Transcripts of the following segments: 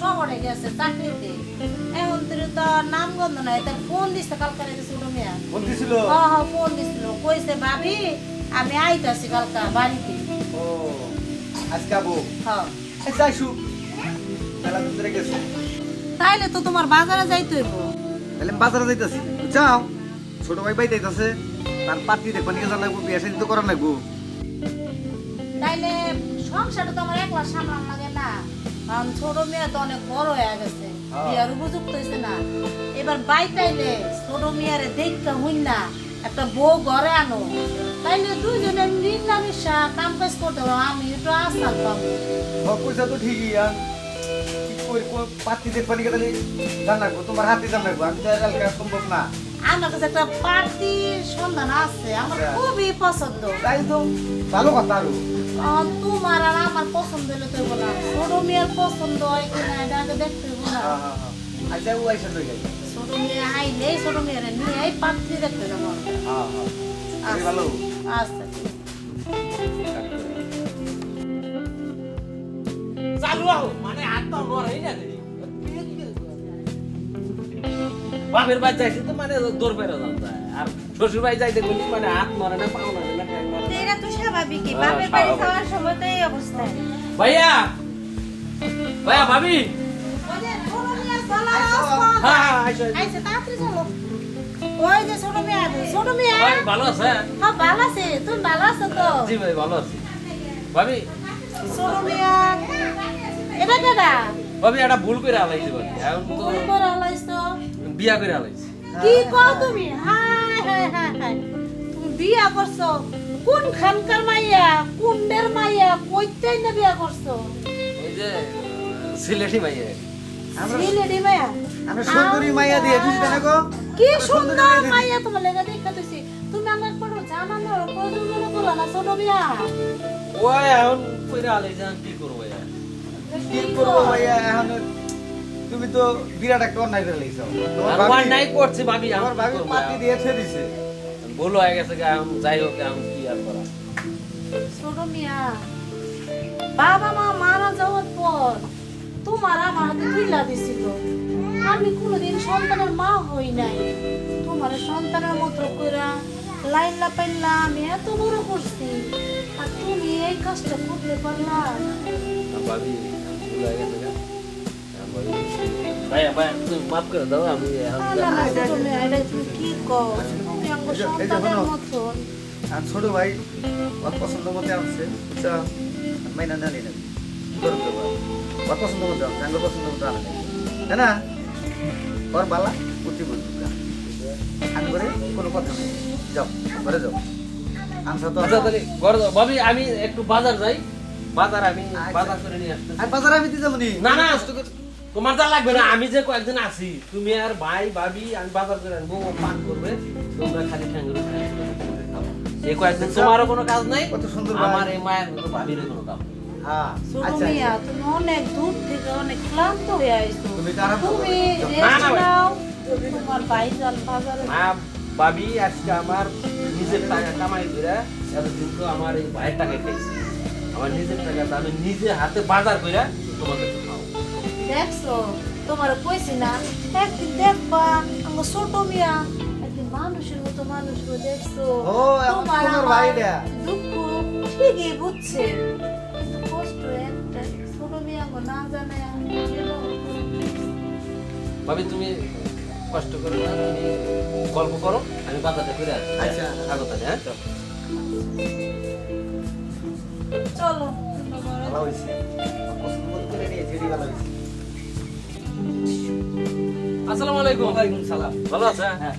শহরে গেছে চাকরিতে। এখন তুই তো নাম গন্ধ নাই তার ফোন দিচ্ছে কালকে ছোট মেয়া। ফোন দিছিল? হ্যাঁ হ্যাঁ ফোন দিছিল। কইছে ভাবি আমি আইতাছি কালকা বাড়িতে। ও আজকে আবো? হ্যাঁ। যাইছু তাইলে তো তোমার বাজারে যাইতে হইব। তাহলে বাজারে যাইতাছি। যাও। ছোট ভাই বাই যাইতাছে। তার পার্টি দেখবা নিয়ে জানা লাগবো বিয়া শাদী তো করার লাগবো। তাইলে সংসারটা তো আমার একলা সামলান লাগে না। কারণ ছোট মেয়ে তো অনেক বড় হয়ে গেছে। হ্যাঁ। বিয়ার উপযুক্ত হয়েছে না। এবার বাই তাইলে ছোট মেয়ারে দেখা হইন না একটা বউ ঘরে আনো। তাইলে দুইজনে মিলামিশা কাম কাজ করতে পারব আমি একটু পাবো। হক পয়সা তো ঠিকই আর কই দেখবা নিয়ে তাহলে? জান তোমার হাতে জান আমি তো আর সম্ভব না। আমার কাছে একটা পার্টির সন্ধান আছে আমার আচ্ছা। খুবই পছন্দ। তাই তো ভালো কথা আরও। তোমার আর আমার পছন্দ হলে তো না। ছোট মেয়ের পছন্দ হয় কিনা এটা আগে দেখতে না। হ্যাঁ হ্যাঁ হ্যাঁ। আচ্ছা ও আইসা লই যাই। ছোট মেয়ে আইলে ছোট মেয়ের নিয়ে এই পাত্রী দেখতে যাব। হ্যাঁ হ্যাঁ। এই ভালো? আচ্ছা। চালু আহো মানে হাতটা নড়াই না রে বাপের বাড়ি যাইছে তো মানে দৌড় যান যায় আর শ্বশুর বাড়ি যাইতে গেলে মানে হাত নড়ে না পাও স্বাভাবিকই হ্যাঁ, বাপের বাড়ি যাওয়ার সময় তো এই অবস্থা। ভাইয়া! ভাইয়া ভাবি! হ্যাঁ হ্যাঁ ওই যে ছোট মেয়ে আছে ছোট মেয়ে ভালো আছে হ্যাঁ? ভালো আছে। তুমি ভালো আছো তো? জি ভাই ভালো আছি। ভাবি! ছোট মেয়ে এটা কেডা? ভাবি একটা ভুল করে আলাইছি ভাবি। এখন তো ভুল করে হলাইছো? বিয়া করে আলাইছি কি কও তুমি? হাই হাই হাই হাই তুমি বিয়া করছ। কোন খানকার মাইয়া কুন্ডের মাইয়া কইতেই না বিয়া করছ? ওই যে সিলেটি মাইয়া। আমরা সিলেটি মাইয়া? আমরা সুন্দরী মাইয়া দিয়ে বুঝতে না গো। কি সুন্দর মাইয়া তোমার লেগে দেখা দিছি। তুমি আমার কোনো জানানোর প্রয়োজন মনে করো না ছোট বিয়া ওই এখন কইরা আলাইছি আমি কি করব ভাইয়া? কি করব ভাইয়া? এখন তুমি তো বিরাট একটা অন্যায় করে লেগেছো নাই করছি ভাবি আমার ভাবি মাটি দিয়ে ছেড়ে দিছে। ভুল হয়ে গেছে গা, এখন যাই হোক এখন কি আর করা। ছোট মিয়া বাবা মা মারা যাওয়ার পর তোমার আমার হাতে তুইলা দিছিল। আমি কোনোদিন সন্তানের মা হই নাই। তোমার সন্তানের মতো কইরা লাইল্লা পাইল্লা আমি এত বড় করছি। আর তুমি এই কাজটা করতে পারলা। ভাবি ভুল হয়ে গেছে গা। ভাইয়া তুমি মাফ করে দাও আমি কি কও? সন্তানের। মতন আর ছোট ভাই ওর পছন্দ মতে আনছে বুঝছ মাইনা জানি না ওর পছন্দ মতো আনছে আমার পছন্দ মতো আনে তাই না ওর বালা প্রতি বন্ধু আমি করে কোনো কথা নেই যাও ঘরে যাও আনসা তো আচ্ছা ভাবি আমি একটু বাজার যাই বাজার আমি বাজার করে নিয়ে আসতেছি আর বাজারে আমি দিতে না না তোমার যা লাগবে না আমি যে কয়েকজন আছি তুমি আর ভাই ভাবি আমি বাজার করে আনব ও পাক করবে তোমরা খালি ঠ্যাঙ্গুর এই কয়েকদিন তোমারও কোনো কাজ নাই কত সুন্দর আমার এই মায়ের কোনো ভাবিরও কোনো কাজ। হ্যাঁ আচ্ছা মিয়া তুমি অনেক দূর থেকে অনেক ক্লান্ত হয়ে আইছো। তুমি তো আরাম তুমি করো। না, না, রেস্ট নাও তোমার ভাইজান বাজারে ভাবি আজকে আমার নিজের টাকা কামাই করে এতদিন তো আমার এই ভাইয়ের টাকা খাইছি। আমার নিজের টাকা আমি নিজে হাতে বাজার করে তোমাদের খাও দেখছ? তোমার কইছি না একদিন দেখবা আমার ছোট মিয়া। একদিন মানুষের মতো মানুষ দেখছ? ও, এমন তোমার আমার দুঃখ ঠিকই বুঝছে। কিন্তু কষ্ট একটা ছোট মিয়া গো না জানে ভাবি তুমি কষ্ট করো না তুমি গল্প করো আমি বাজারটা করে আসি আচ্ছা। আগত হ্যাঁ? চলো। ভালো হয়েছে। পছন্দ করে নিয়ে ভালো হয়েছে। আসসালামু আলাইকুম। ওয়ালাইকুম সালাম। ভালো আছে হ্যাঁ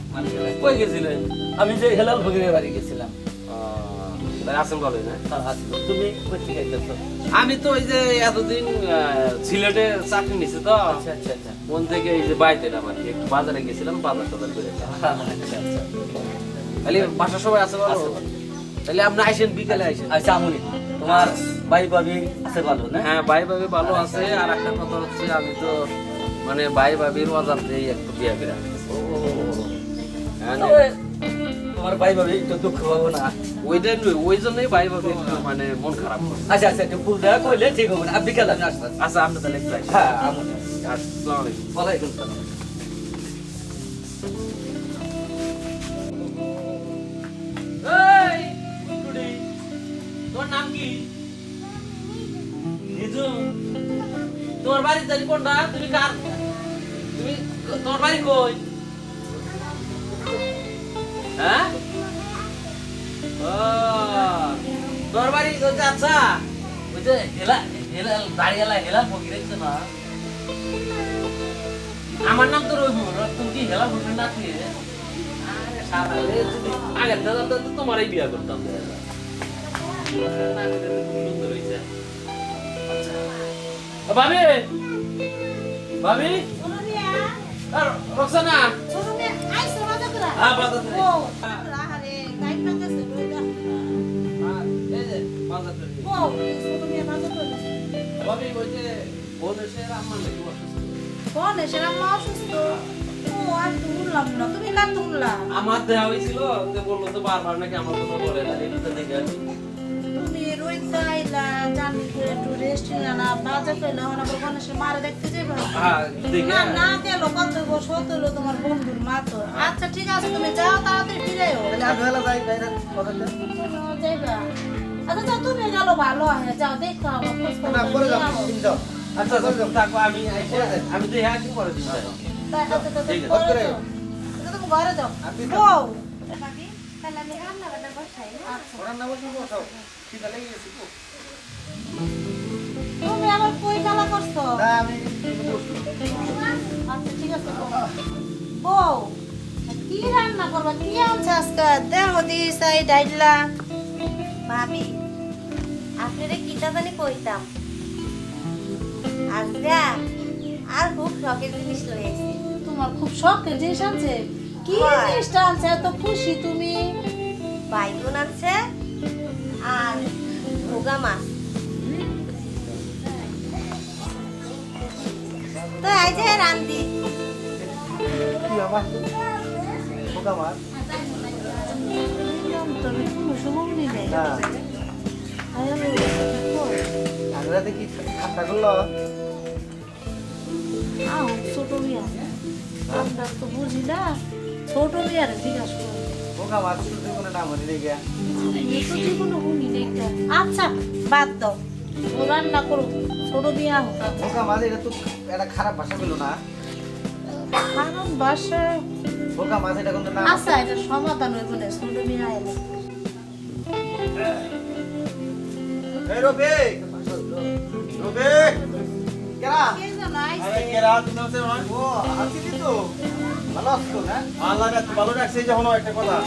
কই গেছিলেন? আমি যে হেলাল ফকিরের বাড়ি গেছিলাম। আছেন ভালোই না তার হাত ধরে। তুমি আমি তো ওই যে এতদিন সিলেটে চাকরি নিছি তো। আচ্ছা আচ্ছা আচ্ছা। মন থেকে এই যে বাইতে আর একটু বাজারে গেছিলাম বাজার টাজার করে তাহলে বাসা সবাই আছে ভালো? আছে ভালো। তাহলে আপনি আইসেন বিকেলে আইসেন আচ্ছা আমুনি। তোমার ভাই ভাবি আছে ভালো না? হ্যাঁ ভাই ভাবি ভালো আছে। আর একটা কথা হচ্ছে আমি তো মানে ভাই ভাবির অজান্তেই একটু বিয়ে ও। হ্যাঁ, তোমার ভাই ভাবি একটু দুঃখ পাবো না? ওইটা নয় ওই জন্যই ভাই ভাবি একটু মানে মন খারাপ আচ্ছা আচ্ছা একটু ফুল দেওয়া করলে ঠিক হবে না। আসতে আচ্ছা আমরা তাহলে একটু আসি। হ্যাঁ আমি আসসালামু আলাইকুম। ওয়ালাইকুম সালাম। তোর নাম কি? নিজু তোমার বাড়ি জানি কোনটা? তুমি কার? তুমি তোমার কই? হ্যাঁ? তোর বাড়ি ওই আচ্ছা। ওই যে হেলা হেলা দাঁড়িয়েলা হেলা ফকির না? আমার নাম তো রহিমুর তুমি কি হেলা ফকির না তুই আগের দাদা তো তোমারই বিয়া করতাম। ভাবি! ভাবি! আর রক্সানা? হ্যাঁ, হ্যাঁ, আমার দেওয়া হয়েছিল বলল তো বারবার নাকি আমার কথা বলে তাহলে এটা দেখে তুমি রোজ না বাজার কইলা হন আবার গণেশের মারে দেখতে যাবে হ্যাঁ না না গেল কত হলো তোমার বন্ধুর মা তো। আচ্ছা ঠিক আছে তুমি যাও তাড়াতাড়ি যাইবা। আচ্ছা যাও তুমি গেল ভালো হয় যাও দেখো আচ্ছা আমি আমি তা- ঠিক আছে। ঘরে যাও। বসাও। খিদা লেগে গেছে করছ। আচ্ছা ঠিক আছে বউ। বউ কি রান্না করবা? কি আনছে আজকে? দেহ দিস এই ডাইলা ভাবি আপনারে কিটা জানি কইতাম। আর খুব শখের জিনিস লয়ে তোমার খুব শখের জিনিস আনছে? কি। জিনিসটা আনছে? এত খুশি তুমি। বাইগুন আছে আর ভোগা মাছ। কি আমার বোকা মার তবে কোনো সময় নেই না। আরে, কই? আগ্রাতে কি ঠাট্টা করল? ছোট মিয়া আমরা তো বুঝি না ছোট মিয়ারে জিজ্ঞাসা করো মার শুধু কোনো নাম হয়নি রে গিয়া এটা। আচ্ছা বাদ দাও। রান্না করো ছোট মিয়া হোক। বোকা মার এটা তো একটা খারাপ ভাষা বলল না। কারণ বাসা। বোকা মাছ এটা নাম আচ্ছা এটা সমাধান হইব না ছোট মিয়া এলে এই রবি রবি কেরা? কে যেন আইছে? আরে কেরা তুমি হচ্ছে ও আসিনি তো ভালো আছো না আল্লাহ রাত ভালো রাখছে যখন একটা কথা।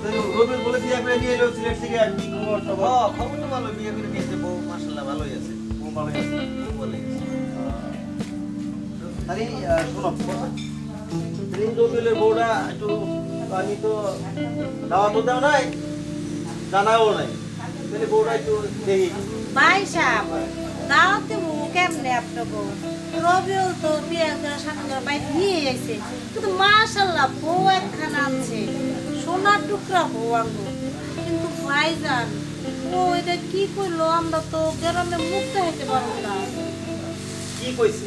তো রবির বলে দিয়ে করে নিয়ে এলো সিলেট থেকে আর কি খবর খবর তো ভালো বিয়ে করে নিয়েছে বউ মাশাআল্লাহ ভালোই আছে। ও ভালো আছে। বউ ভালোই আছে। আরে শোনো। তুমি বউটা একটু আমি তো দাওয়া তো দেও নাই জানাও নাই। তাহলে বউটা একটু দেখি। ভাই সাহেব দাওয়াতে মু কেমনে আপনাকে? তো বিয়ে করে করে বাইরে নিয়ে এসে কিন্তু মাশাল্লাহ বউ একখানা আনছে সোনার টুকরা বউ আনব কিন্তু ভাইজান ও এটা কি করল আমরা তো গ্রামে মুখ দেখাতে পারব না। কি কইছে?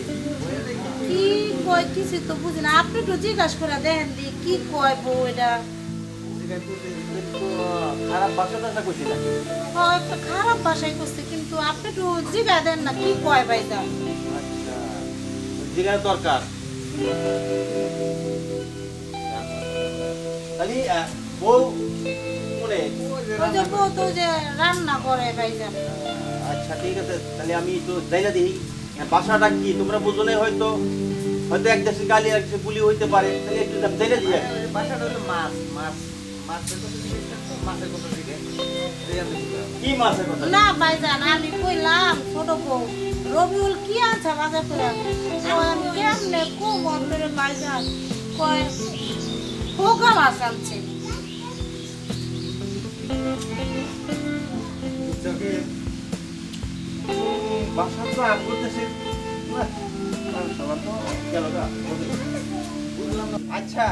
কি কয় কিছু তো বুঝি না। আপনি একটু জিজ্ঞাসা করে দেখেন দি কি কয় বউ এটা? খারাপ টাসা কইছে একটা খারাপ ভাষায় করছে কিন্তু আপনি একটু জিজ্ঞাসা দেন না কি কয় ভাইজান। আচ্ছা যেখানে দরকার আহ, বউ তো যে রান্না করে ভাইজান। আচ্ছা ঠিক আছে তাহলে আমি একটু জায়গা দিই বাসাটা কি? তোমরা বুঝো না হয়তো হয়তো এক দেশে গালি এক দেশে গুলি হইতে পারে। তাহলে একটু জায়গা দিই বাসাটা হলো মাছ মাছ মাছের কথা মাছের কি মাছের কথা? না ভাইজান আমি কইলাম ছোট বউ রবিউল কি আছে বাজার করে? কয় আমি কেমনে কম আপনারে ভাইজান কয় পোকা মাছ আনছে। বাসা তো করতেছে। তো। আচ্ছা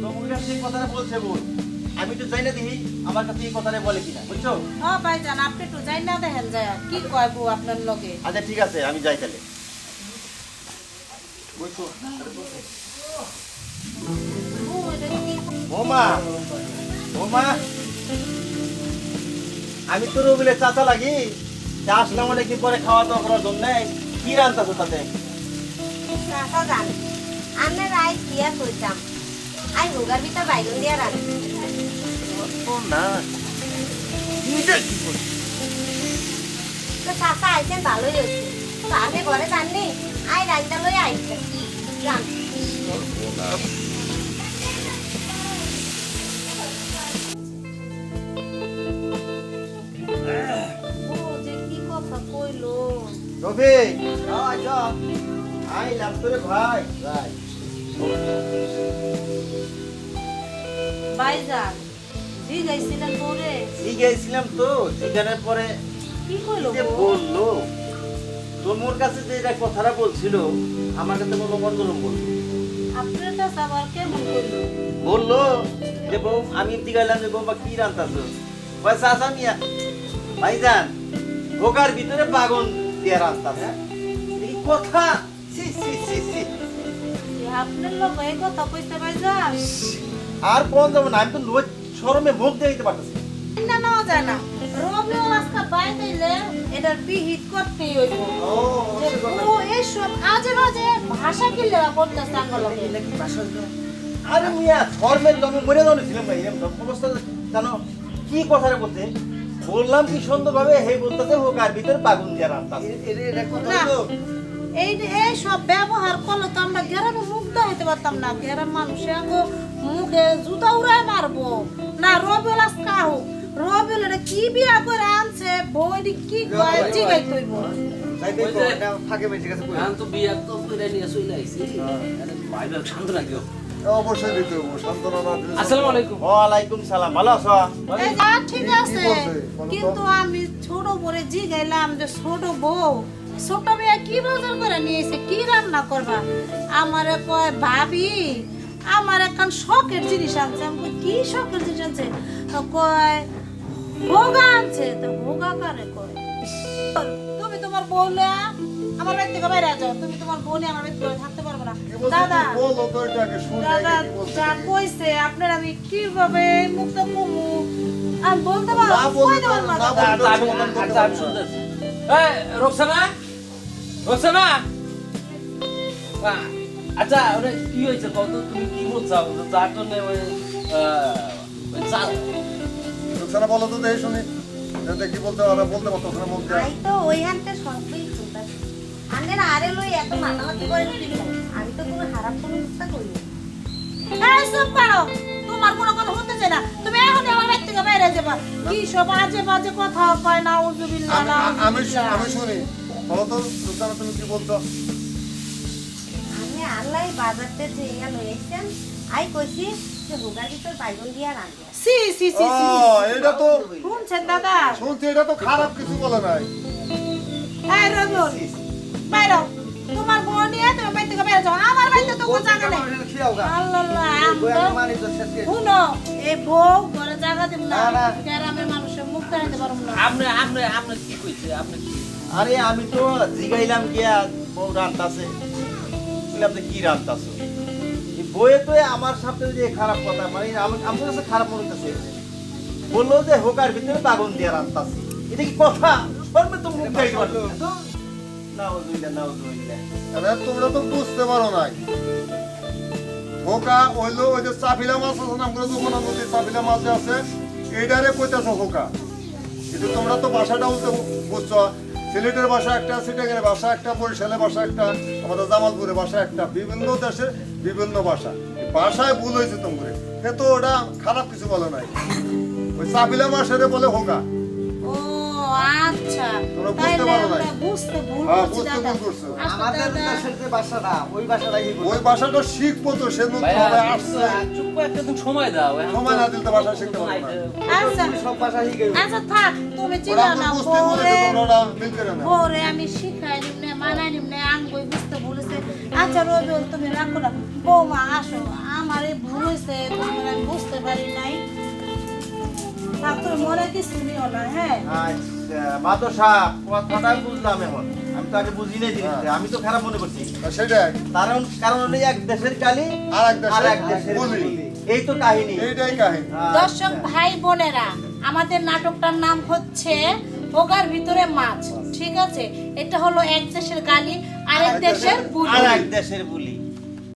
তো মহিলা সেই কথাটা বলছে বল আমি তো যাই না দেখি আমার কাছে এই কথাটা বলে কিনা বুঝছ? হ্যাঁ ভাইজান আপনি একটু যাই না দেখেন যায় কি কয় বউ আপনার লগে? আচ্ছা ঠিক আছে আমি যাই তাহলে। বুঝছ বৌমা বৌমা। আমি তো রবিলে চাচা লাগি। তা আসলাম অনেকদিন পরে খাওয়া দাওয়া করার জন্য? কি রান্তাছো তাতে? আমি রাই দিয়া কইতাম আই হোগার ভিতর বাইগুন দিয়া রান্ধি না। তো চাষা আইছেন ভালোই হয়েছে। তো আগে ঘরে জাননি আই রাইন্দা লই আইছে। রান বউ রবি আইলাম তোরে ভাই ভাই। ভাইজান জি গাইছিলেন বউরে ঠিক গেছিলাম তো পরে কি বলল কাছে যে এটা কথাটা বলছিল আমার কাছে কোনো অন্যরকম বলল আপনার কাছে আবার কেমন কইলো বলল যে বউ আমি যে বৌমা কি রান্তাছো? পয়সা আসা মিয়া ভাইজান ভিতরে বাগন দিয়ে রাস্তা হ্যাঁ? এই কথা সি সি সি সি আপনার লোক এই কথা কইতে ভাইজান আর কোন যাব না আমি তো লোক শরমে মুখ দিয়ে দিতে পারতেছি না। না যায় না। রবিও আজকে বাইরে এটার বিহিত করতেই হইব। ও এইসব আজে বাজে ভাষা কি লেখা করতেছে আঙ্গলকে আরে মিয়া শরমের দমে মরে যাওয়া ছিলাম ভাই অবস্থা জানো? কি কথাটা বলতে বললাম কি সুন্দর ভাবে হে বলতেছে হোকার ভিতরে বাগুন দিয়ে রাস্তা এই যে এই সব ব্যবহার করলে তো আমরা গ্রামে মুখ দেখাইতে পারতাম না। গ্রাম মানুষে আঙ্গো মুখে জুতা উড়ায় মারবো। না রবিউল আজকা হোক রবিউল এটা কি বিয়া করে আনছে? বইটি কি কয়? জিগাই তৈব ফাঁকে বেঁচে গেছে এখন তো বিয়া তো করে নিয়ে চলে আইছি। ভাই ভাই শান্ত রাখিও। অবশ্যই দিতে হব সান্ত্বনা না দিলে আসসালামু আলাইকুম। ওয়ালাইকুম সালাম ভালো আছো? এই যা ঠিক আছে। বলছে? বলো তো। কিন্তু আমি ছোট বলে জি গেলাম যে ছোট বউ ছোট মেয়ে কি বাজার করে নিয়েছে কি রান্না করবা? আমারে কয় ভাবি আমার এখন শখের জিনিস আনছে। আমি কি শখের জিনিস আনছে? তো কয় হোগা আনছে। তো হোগা কারে কয়? তুমি তোমার বউলে আমার বাড়ি থেকে বাইরে যাও। তুমি তোমার বউ আমার বাড়ি থেকে থাকতে পারবে না। দাদা দাদা যা কইছে আপনার আমি কীভাবে মুক্ত কমু? আমি বলতে পারব না বললে কইতে না দাদা। আচ্ছা আমি আচ্ছা। শুনতেছি। এই রোকসানা? রোকসানা? আচ্ছা ওরে কি হয়েছে? কত তুমি কি বলছো? যার জন্য রুকসানা বলো তো দেখি শুনি। কি বলতে ওরা বলতে পারতো ওখানে তো ওই সবই আন্দের আরে লই এত মাতামাতি করে খারাপ কোনো চিন্তা করি এই চুপ করো। তোমার কোনো কথা হতে চাই না। তুমি এখন আমার বাড়ি থেকে বাইরে যাবা। কি সব আজে বাজে কথা কয় না উজুবিল্লাহ না আমি আমি শুনি। বলো তো রুকসানা তুমি কি বলতো আমি আল্লাহ বাজারতে যে আই কইছি যে হোগার ভিতর বাইগুন দিয়া রান্ধি সি সি সি এটা তো শুনছেন দাদা? শুনছি এটা তো খারাপ কিছু বলে নাই। এই রবিউল বাইরে। হও। তোমার বোন নিয়ে তুমি বাড়ি থেকে যাও আমার বাড়িতে তো কোনো জায়গা নেই। আল্লাহ আল্লাহ শুনো এই বউ ঘরে জায়গা দিব না। গ্রামের মানুষের মুখ দেখাতে পারব না। আপনি আপনি আপনি কি কইছে? আপনি কি? আরে আমি তো জিগাইলাম গিয়া বউ রান্তাছে। বললাম যে কি রান্তাছো? এই বইয়ে তো আমার সাথে যে খারাপ কথা মানে আমার কাছে খারাপ মনে হচ্ছে বলল যে হোকার ভিতরে বাগুন দিয়ে রান্তাছে। এটা কি কথা? শর্মে তো মুখ এবার তোমরা তো বুঝতে পারো নাই। হোকা হইল ওই যে চাপিলা মাছ আছে নাম করে যখন নদীর চাপিলা মাছ আছে এইটারে কইতেছো হোকা কিন্তু তোমরা তো ভাষাটা বলতে বুঝছ। সিলেটের ভাষা একটা, সিটাগের ভাষা একটা, বরিশালের ভাষা একটা, আমাদের জামালপুরের ভাষা একটা, বিভিন্ন দেশের বিভিন্ন ভাষা। ভাষায় ভুল হয়েছে তোমরা সে তো ওটা খারাপ কিছু বলে নাই। ওই চাপিলা মাছের বলে হোকা আচ্ছা। তোমরা বুঝতে পারো নাই। বুঝতে ভুল হ্যাঁ, করছি দাদা। ভুল করছ। আসলে আমাদের দেশের ভাষাটা ওই ভাষাটাই ওই ভাষাটা শিখব তো সে নতুন ভাবে আসছে। চুপ করে একটা সময় দাও সময় না দিলে তো ভাষা শিখতে পারব না। আচ্ছা। সব ভাষা শিখে আচ্ছা থাক তুমি ওরা না না বউরে আমি শিখাই নিমনে মানাই নিমনে আঙ্গুই বুঝতে বলেছে আচ্ছা রবিউল তুমি রাখো না। বৌমা আসো। আমার এই ভুল হয়েছে তোমার বুঝতে পারি নাই। থাক তুমি মনে কি শুনিও না হ্যাঁ? আচ্ছা মাধব সাহেব কথাটা বুঝলাম এখন। আমি তো আগে বুঝি নাই জিনিসটা আমি তো খারাপ মনে করছি। সেটাই। কারণ কারণ হলো এক দেশের কালি আর এক দেশের আর এক দেশের বুলি। বুলি। এই তো কাহিনী। এইটাই কাহিনী। দর্শক ভাই বোনেরা আমাদের নাটকটার নাম হচ্ছে হোগার ভিতরে মাছ ঠিক আছে? এটা হলো এক দেশের গালি আরেক দেশের আর এক দেশের বুলি